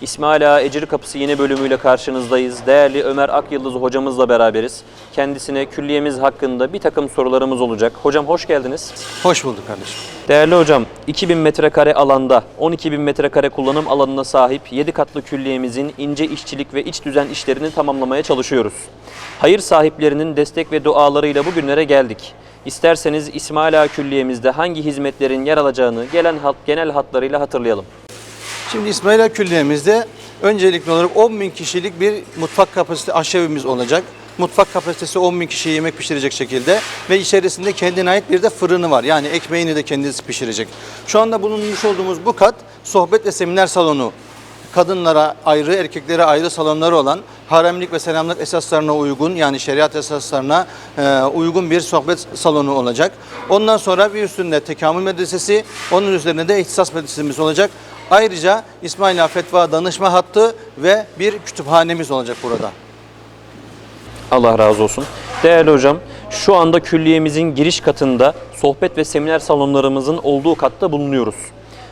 İsmaila Ecir Kapısı yeni bölümüyle karşınızdayız. Değerli Ömer Akyıldız hocamızla beraberiz. Kendisine külliyemiz hakkında bir takım sorularımız olacak. Hocam hoş geldiniz. Hoş bulduk kardeşim. Değerli hocam, 2000 metrekare alanda 12.000 metrekare kullanım alanına sahip 7 katlı külliyemizin ince işçilik ve iç düzen işlerini tamamlamaya çalışıyoruz. Hayır sahiplerinin destek ve dualarıyla bugünlere geldik. İsterseniz İsmail Ağa Külliye'mizde hangi hizmetlerin yer alacağını gelen hat, genel hatlarıyla hatırlayalım. Şimdi İsmaila Külliye'mizde öncelikli olarak 10 bin kişilik bir mutfak kapasite aşevimiz olacak. Mutfak kapasitesi 10 bin kişiye yemek pişirecek şekilde ve içerisinde kendine ait bir de fırını var. Yani ekmeğini de kendisi pişirecek. Şu anda bulunmuş olduğumuz bu kat sohbet ve seminer salonu. Kadınlara ayrı, erkeklere ayrı salonları olan haremlik ve selamlık esaslarına uygun yani şeriat esaslarına e, uygun bir sohbet salonu olacak. Ondan sonra bir üstünde tekamül medresesi, onun üzerine de ihtisas medresemiz olacak. Ayrıca İsmail Ağa Fetva danışma hattı ve bir kütüphanemiz olacak burada. Allah razı olsun. Değerli hocam, şu anda külliyemizin giriş katında sohbet ve seminer salonlarımızın olduğu katta bulunuyoruz.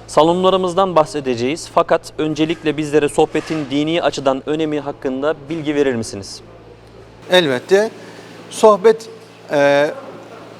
Salonlarımızdan bahsedeceğiz fakat öncelikle bizlere sohbetin dini açıdan önemi hakkında bilgi verir misiniz? Elbette sohbet e,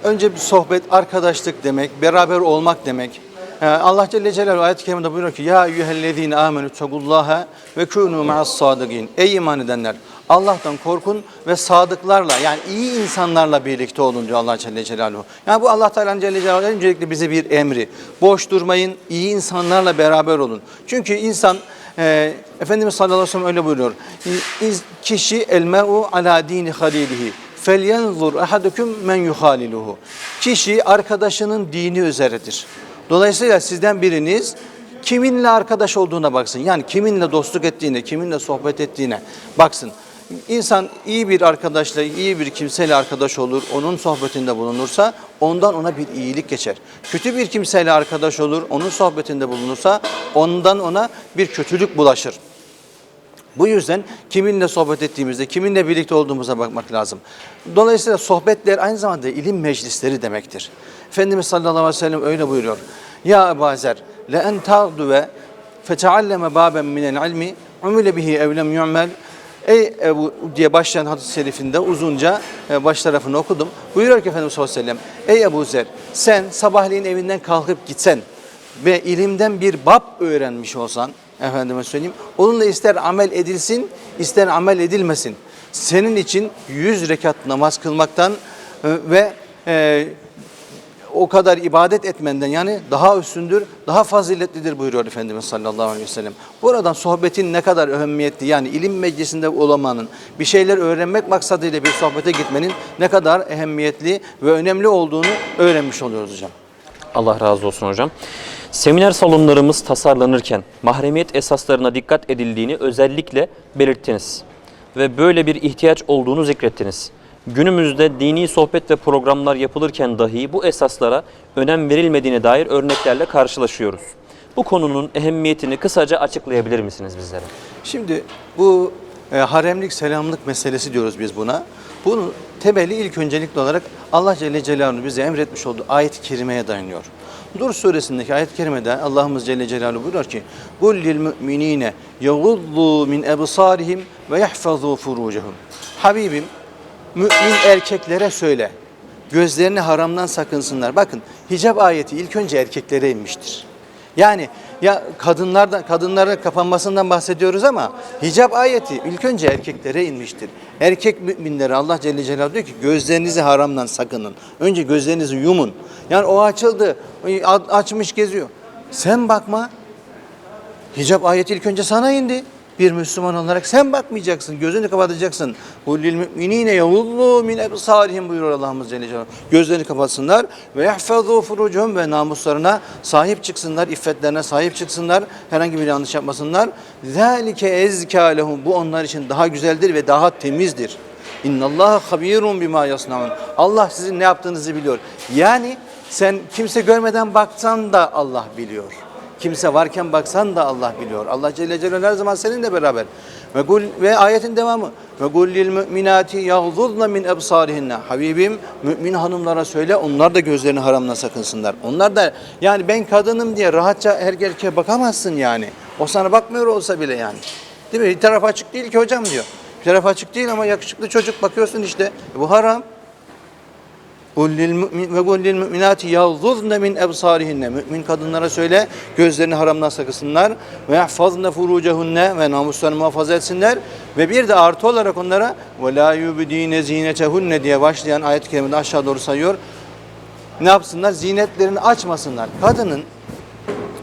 önce bir sohbet arkadaşlık demek, beraber olmak demek. E, Allah Celle Celaluhu ayet-i kerimede buyuruyor ki ya eyyühellezine amenu tegullaha ve kûnû ma'as sadıgîn. Ey iman edenler Allah'tan korkun ve sadıklarla yani iyi insanlarla birlikte olun diyor Allah Celle Celaluhu. Yani bu Allah Teala Celle Celaluhu öncelikle bize bir emri. Boş durmayın, iyi insanlarla beraber olun. Çünkü insan e, Efendimiz sallallahu aleyhi ve sellem öyle buyuruyor. İz- Kişi el mer'u ala dini halilihi. Felyanzur ahadukum men yuhaliluhu. Kişi arkadaşının dini üzeridir. Dolayısıyla sizden biriniz kiminle arkadaş olduğuna baksın. Yani kiminle dostluk ettiğine, kiminle sohbet ettiğine baksın. İnsan iyi bir arkadaşla, iyi bir kimseyle arkadaş olur, onun sohbetinde bulunursa ondan ona bir iyilik geçer. Kötü bir kimseyle arkadaş olur, onun sohbetinde bulunursa ondan ona bir kötülük bulaşır. Bu yüzden kiminle sohbet ettiğimizde, kiminle birlikte olduğumuza bakmak lazım. Dolayısıyla sohbetler aynı zamanda ilim meclisleri demektir. Efendimiz sallallahu aleyhi ve sellem öyle buyuruyor. Ya Ebu Zer, le en ta'duve fetealleme baben minel ilmi umile bihi evlem yu'mel Ey Ebu diye başlayan hadis-i şerifinde uzunca e, baş tarafını okudum. Buyuruyor ki Efendimiz sallallahu aleyhi ve sellem, Ey Ebu Zer sen sabahleyin evinden kalkıp gitsen ve ilimden bir bab öğrenmiş olsan, efendime söyleyeyim, onunla ister amel edilsin, ister amel edilmesin. Senin için yüz rekat namaz kılmaktan e, ve e, o kadar ibadet etmenden yani daha üstündür, daha faziletlidir buyuruyor Efendimiz sallallahu aleyhi ve sellem. Buradan sohbetin ne kadar önemliyetli yani ilim meclisinde olmanın, bir şeyler öğrenmek maksadıyla bir sohbete gitmenin ne kadar ehemmiyetli ve önemli olduğunu öğrenmiş oluyoruz hocam. Allah razı olsun hocam. Seminer salonlarımız tasarlanırken mahremiyet esaslarına dikkat edildiğini özellikle belirttiniz. Ve böyle bir ihtiyaç olduğunu zikrettiniz. Günümüzde dini sohbet ve programlar yapılırken dahi bu esaslara önem verilmediğine dair örneklerle karşılaşıyoruz. Bu konunun ehemmiyetini kısaca açıklayabilir misiniz bizlere? Şimdi bu e, haremlik selamlık meselesi diyoruz biz buna. Bunun temeli ilk öncelikli olarak Allah Celle Celaluhu bize emretmiş olduğu ayet-i kerimeye dayanıyor. Dur suresindeki ayet-i kerimede Allah'ımız Celle Celaluhu buyuruyor ki قُلْ لِلْمُؤْمِن۪ينَ يَغُضُّوا مِنْ اَبْصَارِهِمْ وَيَحْفَظُوا فُرُوجَهُمْ Habibim, mümin erkeklere söyle, gözlerini haramdan sakınsınlar. Bakın hicab ayeti ilk önce erkeklere inmiştir. Yani ya kadınlardan kadınların kapanmasından bahsediyoruz ama hicab ayeti ilk önce erkeklere inmiştir. Erkek müminlere Allah Celle Celaluhu diyor ki gözlerinizi haramdan sakının. Önce gözlerinizi yumun. Yani o açıldı, açmış geziyor. Sen bakma. Hicab ayeti ilk önce sana indi. Bir Müslüman olarak sen bakmayacaksın, gözünü kapatacaksın. Kullil müminine yavullu min ebsarihim buyuruyor Allah'ımız Celle Celaluhu. Gözlerini kapatsınlar ve yahfazu furucuhum ve namuslarına sahip çıksınlar, iffetlerine sahip çıksınlar. Herhangi bir yanlış yapmasınlar. Zalike ezka lehum. Bu onlar için daha güzeldir ve daha temizdir. İnnallaha habirun bima yasnaun. Allah sizin ne yaptığınızı biliyor. Yani sen kimse görmeden baksan da Allah biliyor. Kimse varken baksan da Allah biliyor. Allah Celle Celaluhu her zaman seninle beraber. Ve kul ve ayetin devamı. Ve kul lil müminati yaghdudna min ebsarihinne. Habibim mümin hanımlara söyle onlar da gözlerini haramla sakınsınlar. Onlar da yani ben kadınım diye rahatça her erkeğe bakamazsın yani. O sana bakmıyor olsa bile yani. Değil mi? Bir taraf açık değil ki hocam diyor. Bir taraf açık değil ama yakışıklı çocuk bakıyorsun işte. E bu haram. Ve kul lil müminati yaghdudna min ebsarihinne. Mümin kadınlara söyle gözlerini haramdan sakınsınlar ve yahfazna furucehunne ve namuslarını muhafaza etsinler ve bir de artı olarak onlara ve la yubdine zinetehunne diye başlayan ayet-i kerimede aşağı doğru sayıyor. Ne yapsınlar? Zinetlerini açmasınlar. Kadının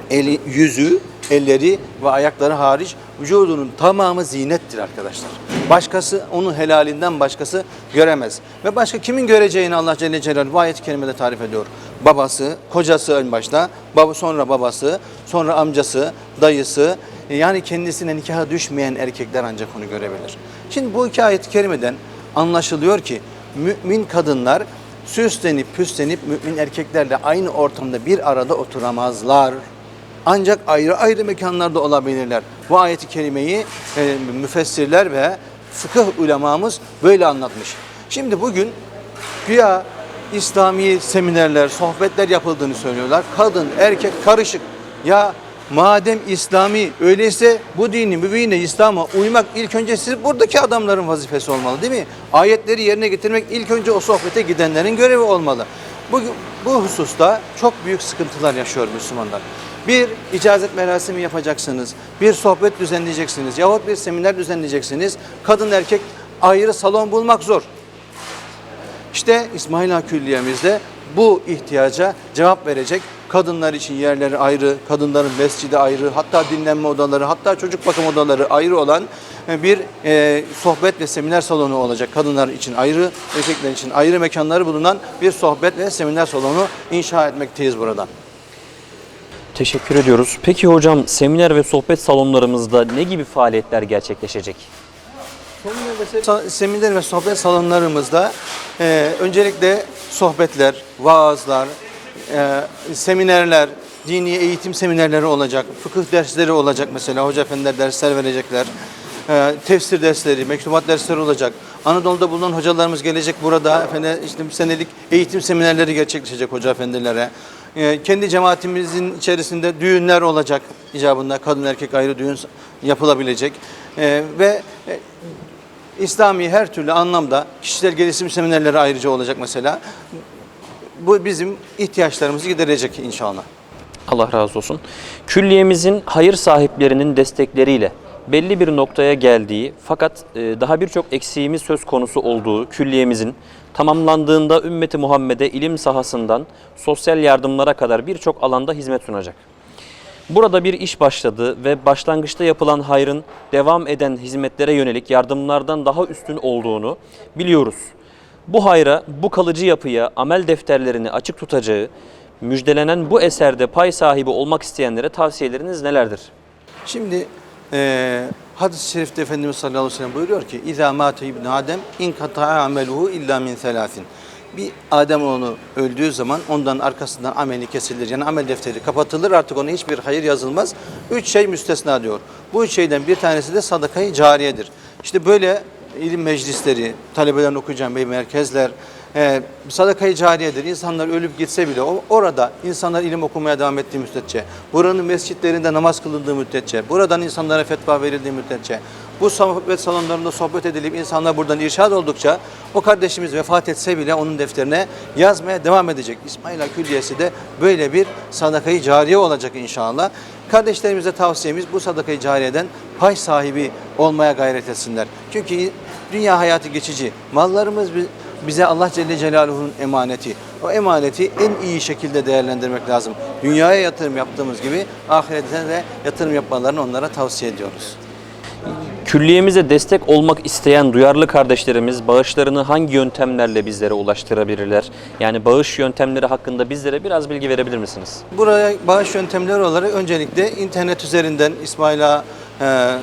eli, yüzü, elleri ve ayakları hariç vücudunun tamamı zinettir arkadaşlar. Başkası onun helalinden başkası göremez. Ve başka kimin göreceğini Allah Celle Celaluhu ayet-i kerimede tarif ediyor. Babası, kocası ön başta, baba sonra babası, sonra amcası, dayısı. Yani kendisine nikaha düşmeyen erkekler ancak onu görebilir. Şimdi bu iki ayet-i kerimeden anlaşılıyor ki mümin kadınlar süslenip püslenip mümin erkeklerle aynı ortamda bir arada oturamazlar. Ancak ayrı ayrı mekanlarda olabilirler. Bu ayeti kerimeyi e, müfessirler ve fıkıh ulemamız böyle anlatmış. Şimdi bugün güya İslami seminerler, sohbetler yapıldığını söylüyorlar. Kadın, erkek karışık. Ya madem İslami öyleyse bu dini, mübine İslam'a uymak ilk önce siz buradaki adamların vazifesi olmalı değil mi? Ayetleri yerine getirmek ilk önce o sohbete gidenlerin görevi olmalı. Bu, bu hususta çok büyük sıkıntılar yaşıyor Müslümanlar. Bir icazet merasimi yapacaksınız, bir sohbet düzenleyeceksiniz yahut bir seminer düzenleyeceksiniz. Kadın erkek ayrı salon bulmak zor. İşte İsmaila Külliye'mizde bu ihtiyaca cevap verecek kadınlar için yerleri ayrı, kadınların mescidi ayrı, hatta dinlenme odaları, hatta çocuk bakım odaları ayrı olan bir e, sohbet ve seminer salonu olacak. Kadınlar için ayrı, erkekler için ayrı mekanları bulunan bir sohbet ve seminer salonu inşa etmekteyiz burada. Teşekkür ediyoruz. Peki hocam seminer ve sohbet salonlarımızda ne gibi faaliyetler gerçekleşecek? Seminer ve sohbet salonlarımızda e, öncelikle sohbetler, vaazlar, e, seminerler, dini eğitim seminerleri olacak, fıkıh dersleri olacak mesela, hoca efendiler dersler verecekler, e, tefsir dersleri, mektubat dersleri olacak. Anadolu'da bulunan hocalarımız gelecek burada, efendim, işte senelik eğitim seminerleri gerçekleşecek hoca efendilere. E, kendi cemaatimizin içerisinde düğünler olacak icabında, kadın erkek ayrı düğün yapılabilecek. E, ve e, İslami her türlü anlamda kişisel gelişim seminerleri ayrıca olacak mesela. Bu bizim ihtiyaçlarımızı giderecek inşallah. Allah razı olsun. Külliyemizin hayır sahiplerinin destekleriyle belli bir noktaya geldiği fakat e, daha birçok eksiğimiz söz konusu olduğu külliyemizin tamamlandığında ümmeti Muhammed'e ilim sahasından sosyal yardımlara kadar birçok alanda hizmet sunacak. Burada bir iş başladı ve başlangıçta yapılan hayrın devam eden hizmetlere yönelik yardımlardan daha üstün olduğunu biliyoruz. Bu hayra, bu kalıcı yapıya amel defterlerini açık tutacağı, müjdelenen bu eserde pay sahibi olmak isteyenlere tavsiyeleriniz nelerdir? Şimdi eee hadis-i şerifte Efendimiz sallallahu aleyhi ve sellem buyuruyor ki İzâ mâte ibn Adem in kata'a ameluhu illa min selâsin. Bir Adem onu öldüğü zaman ondan arkasından ameli kesilir. Yani amel defteri kapatılır artık ona hiçbir hayır yazılmaz. Üç şey müstesna diyor. Bu üç şeyden bir tanesi de sadakayı cariyedir. İşte böyle ilim meclisleri, talebelerin okuyacağı bey merkezler, e, sadakayı cariyedir. İnsanlar ölüp gitse bile orada insanlar ilim okumaya devam ettiği müddetçe, buranın mescitlerinde namaz kılındığı müddetçe, buradan insanlara fetva verildiği müddetçe, bu sohbet salonlarında sohbet edilip insanlar buradan irşad oldukça o kardeşimiz vefat etse bile onun defterine yazmaya devam edecek. İsmaila Külliyesi de böyle bir sadakayı cariye olacak inşallah. Kardeşlerimize tavsiyemiz bu sadakayı cariyeden pay sahibi olmaya gayret etsinler. Çünkü dünya hayatı geçici. Mallarımız bize Allah Celle Celaluhu'nun emaneti. O emaneti en iyi şekilde değerlendirmek lazım. Dünyaya yatırım yaptığımız gibi ahirete de yatırım yapmalarını onlara tavsiye ediyoruz. Külliyemize destek olmak isteyen duyarlı kardeşlerimiz bağışlarını hangi yöntemlerle bizlere ulaştırabilirler? Yani bağış yöntemleri hakkında bizlere biraz bilgi verebilir misiniz? Buraya bağış yöntemleri olarak öncelikle internet üzerinden İsmail Ağa e,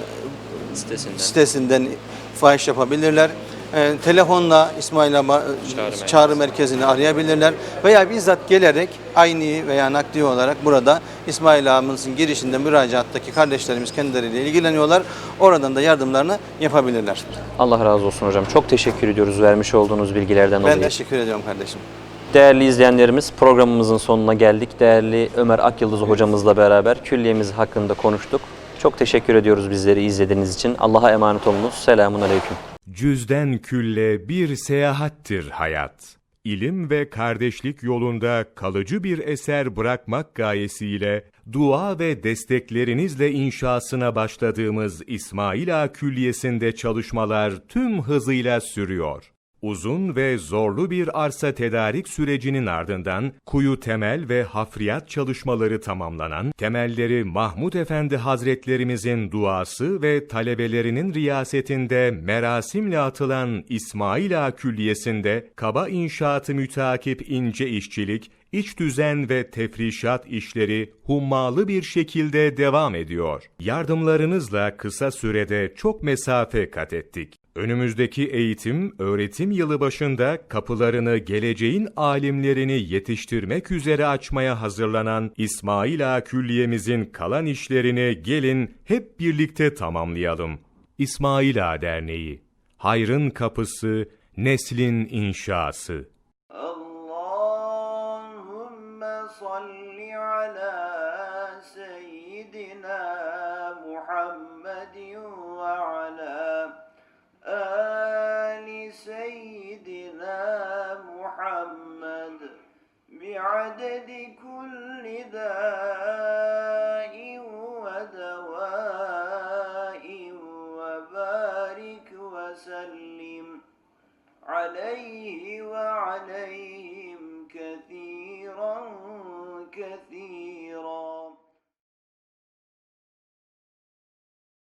Sitesinden. sitesinden fahiş yapabilirler. E, telefonla İsmail Ağa Çağrı çağrı, çağrı merkezini arayabilirler. Veya bizzat gelerek aynı veya nakdi olarak burada İsmail Ağamızın girişinde müracaattaki kardeşlerimiz kendileriyle ilgileniyorlar. Oradan da yardımlarını yapabilirler. Allah razı olsun hocam. Çok teşekkür ediyoruz vermiş olduğunuz bilgilerden Ben dolayı. teşekkür ediyorum kardeşim. Değerli izleyenlerimiz programımızın sonuna geldik. Değerli Ömer Akyıldız hocamızla beraber külliyemiz hakkında konuştuk. Çok teşekkür ediyoruz bizleri izlediğiniz için. Allah'a emanet olunuz. Selamun Aleyküm. Cüzden külle bir seyahattir hayat. İlim ve kardeşlik yolunda kalıcı bir eser bırakmak gayesiyle dua ve desteklerinizle inşasına başladığımız İsmail Ağa Külliyesi'nde çalışmalar tüm hızıyla sürüyor. Uzun ve zorlu bir arsa tedarik sürecinin ardından kuyu temel ve hafriyat çalışmaları tamamlanan, temelleri Mahmud Efendi Hazretlerimizin duası ve talebelerinin riyasetinde merasimle atılan İsmail Ağa Külliyesi'nde kaba inşaatı mütakip ince işçilik, iç düzen ve tefrişat işleri hummalı bir şekilde devam ediyor. Yardımlarınızla kısa sürede çok mesafe kat ettik. Önümüzdeki eğitim, öğretim yılı başında kapılarını geleceğin alimlerini yetiştirmek üzere açmaya hazırlanan İsmail Ağa Külliyemizin kalan işlerini gelin hep birlikte tamamlayalım. İsmail Ağa Derneği Hayrın Kapısı, Neslin İnşası محمد بعدد كل داء ودواء وبارك وسلم عليه وعليه